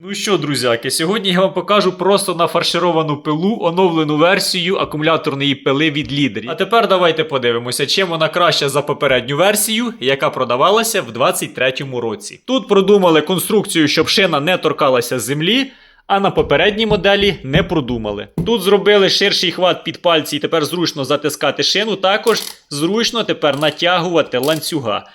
Ну що, друзяки, сьогодні я вам покажу просто нафаршировану пилу, оновлену версію акумуляторної пили від лідерів. А тепер давайте подивимося, чим вона краща за попередню версію, яка продавалася в 23-му році. Тут продумали конструкцію, щоб шина не торкалася землі. А на попередній моделі не продумали. Тут зробили ширший хват під пальці, і тепер зручно затискати шину. Також зручно тепер натягувати ланцюга.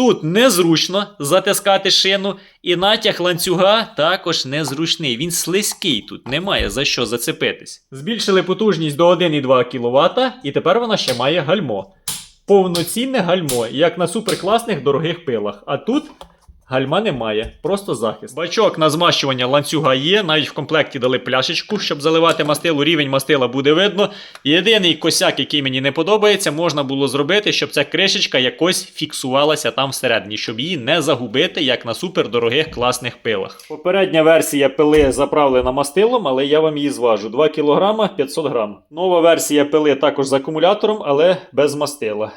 Тут незручно затискати шину, і натяг ланцюга також незручний. Він слизький, тут немає за що зацепитись. Збільшили потужність до 1,2 кВт, і тепер вона ще має гальмо. Повноцінне гальмо, як на суперкласних дорогих пилах. А тут гальма немає, просто захист. Бачок на змащування ланцюга є, навіть в комплекті дали пляшечку, щоб заливати мастилу, рівень мастила буде видно. Єдиний косяк, який мені не подобається, можна було зробити, щоб ця кришечка якось фіксувалася там всередині, щоб її не загубити, як на супердорогих класних пилах. Попередня версія пили заправлена мастилом, але я вам її зважу. 2 кг 500 г. Нова версія пили також з акумулятором, але без мастила.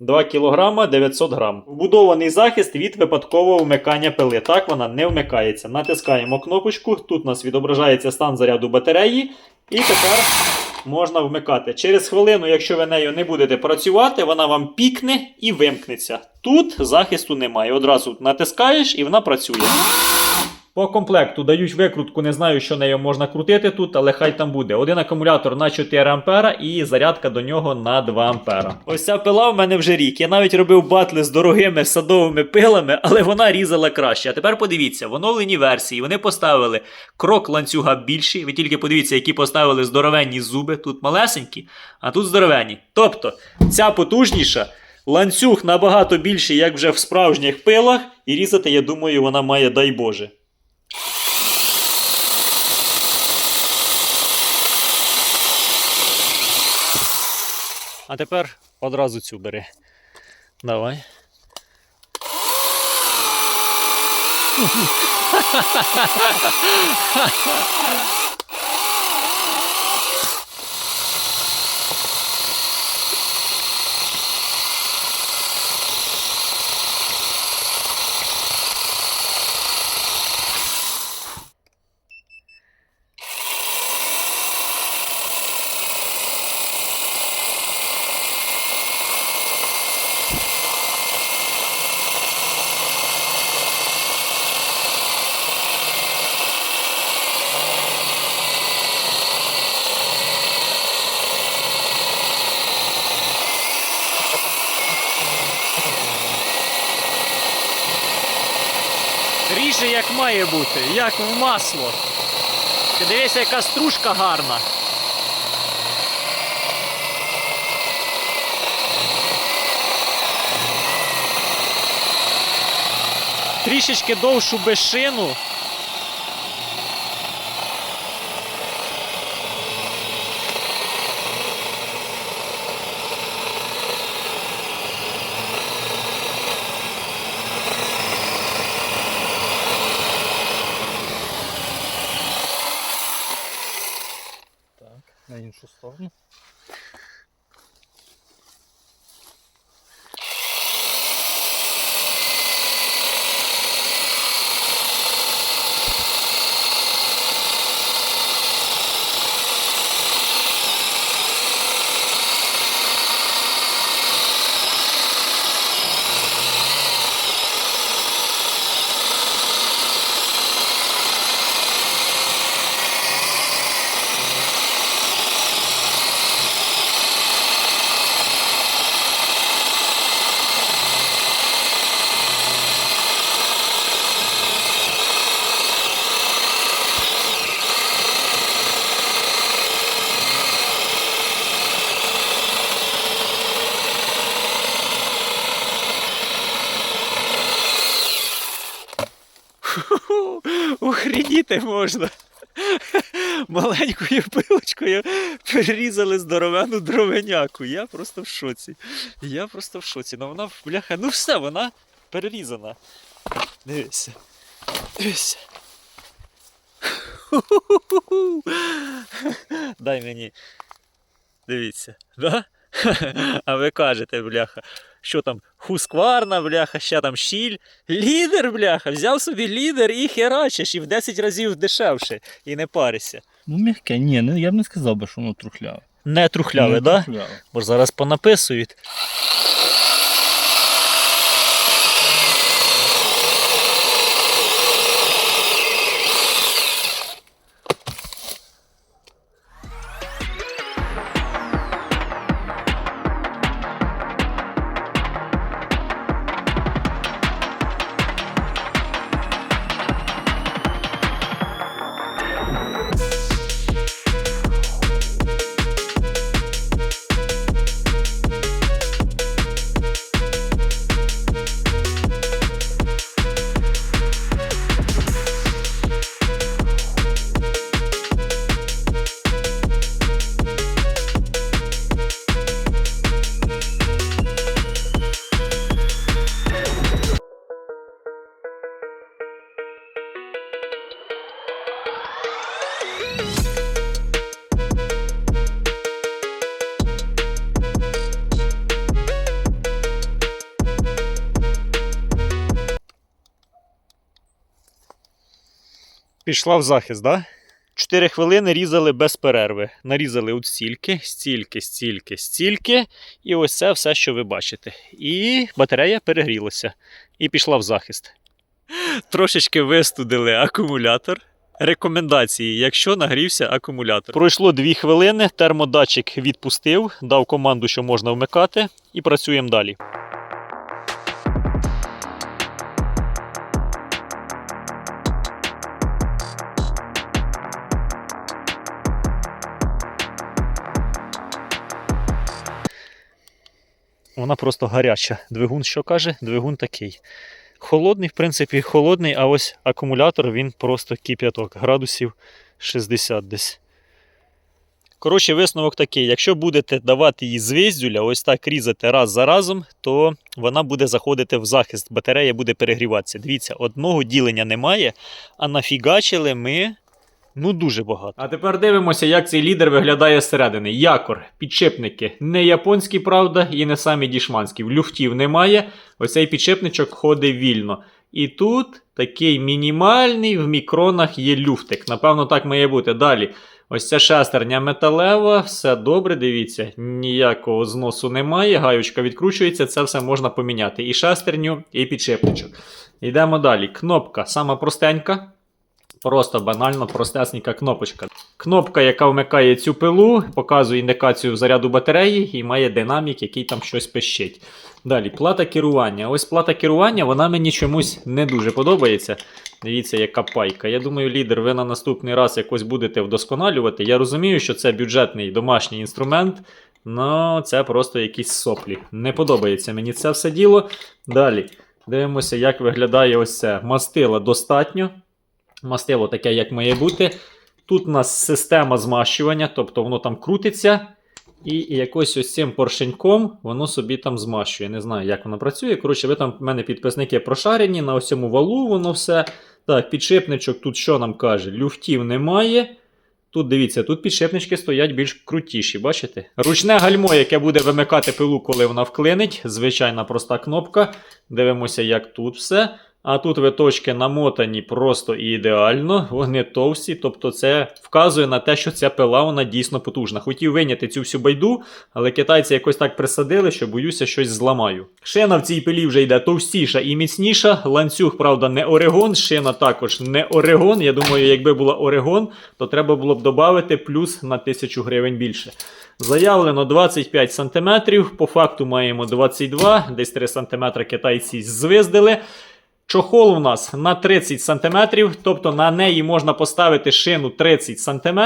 2 кг 900 г. Вбудований захист від випадкового вмикання пили. Так вона не вмикається. Натискаємо кнопочку. Тут у нас відображається стан заряду батареї. І тепер можна вмикати. Через хвилину, якщо ви нею не будете працювати, вона вам пікне і вимкнеться. Тут захисту немає. Одразу натискаєш і вона працює. По комплекту дають викрутку, не знаю, що нею можна крутити тут, але хай там буде. Один акумулятор на 4 ампера і зарядка до нього на 2 ампера. Ось ця пила в мене вже рік. Я навіть робив батли з дорогими садовими пилами, але вона різала краще. А тепер подивіться, в оновленій версії вони поставили крок ланцюга більший. Ви тільки подивіться, які поставили здоровенні зуби. Тут малесенькі, а тут здоровенні. Тобто, ця потужніша. Ланцюг набагато більший, як вже в справжніх пилах, і різати, я думаю, вона має, дай Боже. А тепер одразу цю бери. Давай. Ріже як має бути, як в масло. Ти дивися, яка стружка гарна. Трішечки довшу би шину. Так, на іншу сторону. Охреніти можна. Маленькою пилочкою перерізали здоровену дровеняку. Я просто в шоці. Я просто в шоці. Ну вона бляха, ну все, вона перерізана. Дивися. Дивися. Дай мені. Дивіться. Да? А ви кажете, бляха, що там, хускварна, бляха, ще там щіль. Лідер, бляха, взяв собі лідер і херачиш, і в 10 разів дешевше, і не парися. Ну, м'яке, ні, ну, я б не сказав би, що воно трухляве. Не трухляве, так? да? Бо ж зараз понаписують. Пішла в захист, да? Чотири хвилини різали без перерви. Нарізали от стільки, стільки, стільки, стільки. І ось це все, що ви бачите. І батарея перегрілася. І пішла в захист. Трошечки вистудили акумулятор. Рекомендації, якщо нагрівся акумулятор. Пройшло 2 хвилини, термодатчик відпустив, дав команду, що можна вмикати, і працюємо далі. Вона просто гаряча. Двигун що каже? Двигун такий. Холодний, в принципі, холодний, а ось акумулятор він просто кип'яток. Градусів 60 десь. Коротше, висновок такий: якщо будете давати її з виздюля, ось так різати раз за разом, то вона буде заходити в захист, батарея буде перегріватися. Дивіться, одного ділення немає, а нафігачили ми ну дуже багато. А тепер дивимося, як цей лідер виглядає зсередини. Якор, підшипники. Не японські, правда, і не самі дішманські. Люфтів немає. Оцей підшипничок ходить вільно. І тут такий мінімальний в мікронах є люфтик. Напевно, так має бути. Далі. Ось ця шестерня металева, все добре, дивіться, ніякого зносу немає, гаючка відкручується, це все можна поміняти. І шестерню, і підшипничок. Йдемо далі. Кнопка сама простенька. Просто банально простесенька кнопочка. Кнопка, яка вмикає цю пилу, показує індикацію заряду батареї і має динамік, який там щось пищить. Далі, плата керування. Ось плата керування, вона мені чомусь не дуже подобається. Дивіться, яка пайка. Я думаю, лідер, ви на наступний раз якось будете вдосконалювати. Я розумію, що це бюджетний домашній інструмент, але це просто якісь соплі. Не подобається мені це все діло. Далі, дивимося, як виглядає ось це. Мастила достатньо. Мастило таке, як має бути. Тут у нас система змащування, тобто воно там крутиться. І якось ось цим поршеньком воно собі там змащує. Не знаю, як воно працює. Коротше, ви там в мене підписники прошарені, на ось цьому валу воно все. Так, підшипничок тут що нам каже? Люфтів немає. Тут дивіться, тут підшипнички стоять більш крутіші, бачите? Ручне гальмо, яке буде вимикати пилу, коли вона вклинить. Звичайна проста кнопка. Дивимося, як тут все. А тут виточки намотані просто і ідеально, вони товсті, тобто це вказує на те, що ця пила вона дійсно потужна. Хотів виняти цю всю байду, але китайці якось так присадили, що боюся, щось зламаю. Шина в цій пилі вже йде товстіша і міцніша. Ланцюг, правда, не Орегон, шина також не Орегон. Я думаю, якби була Орегон, то треба було б додати плюс на 1000 гривень більше. Заявлено 25 см, по факту маємо 22, десь 3 см китайці звиздили. Чохол у нас на 30 см, тобто на неї можна поставити шину 30 см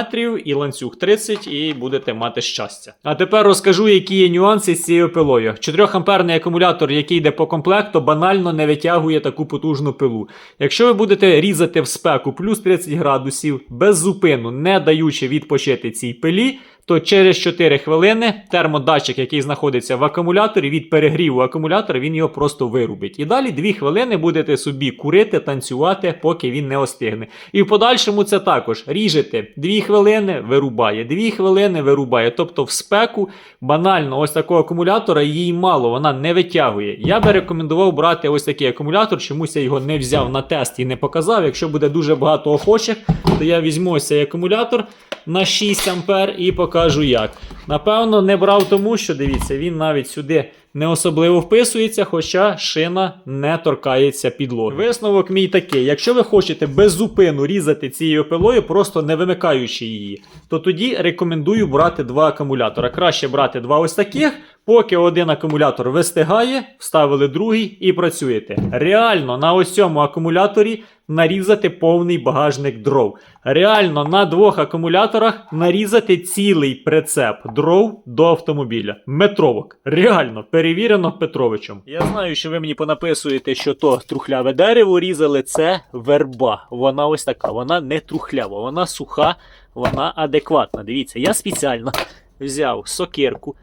і ланцюг 30 і будете мати щастя. А тепер розкажу, які є нюанси з цією пилою. 4-амперний акумулятор, який йде по комплекту, банально не витягує таку потужну пилу. Якщо ви будете різати в спеку плюс 30 градусів без зупину, не даючи відпочити цій пилі, то через 4 хвилини термодатчик, який знаходиться в акумуляторі, від перегріву акумулятора, він його просто вирубить. І далі 2 хвилини будете собі курити, танцювати, поки він не остигне. І в подальшому це також ріжете 2 хвилини, вирубає, 2 хвилини вирубає. Тобто в спеку банально ось такого акумулятора їй мало, вона не витягує. Я би рекомендував брати ось такий акумулятор, чомусь я його не взяв на тест і не показав. Якщо буде дуже багато охочих, то я візьму ось цей акумулятор на 6 ампер і покажу як. Напевно, не брав тому, що дивіться, він навіть сюди не особливо вписується, хоча шина не торкається підлоги. Висновок мій такий: якщо ви хочете без зупину різати цією пилою, просто не вимикаючи її, то тоді рекомендую брати два акумулятора. Краще брати два ось таких, поки один акумулятор вистигає, вставили другий і працюєте. Реально на ось цьому акумуляторі нарізати повний багажник дров. Реально на двох акумуляторах нарізати цілий прицеп дров до автомобіля. Метровок. Реально перевірено Петровичем. Я знаю, що ви мені понаписуєте, що то трухляве дерево різали. Це верба. Вона ось така. Вона не трухлява, вона суха, вона адекватна. Дивіться, я спеціально взяв сокирку,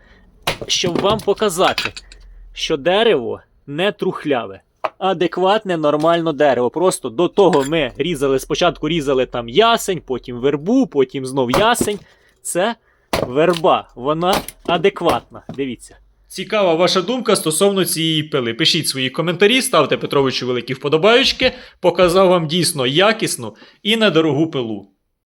щоб вам показати, що дерево не трухляве. Адекватне, нормально дерево. Просто до того ми різали, спочатку різали там ясень, потім вербу, потім знов ясень. Це верба, вона адекватна. Дивіться. Цікава ваша думка стосовно цієї пили. Пишіть свої коментарі, ставте Петровичу великі вподобаючки. Показав вам дійсно якісну і недорогу пилу.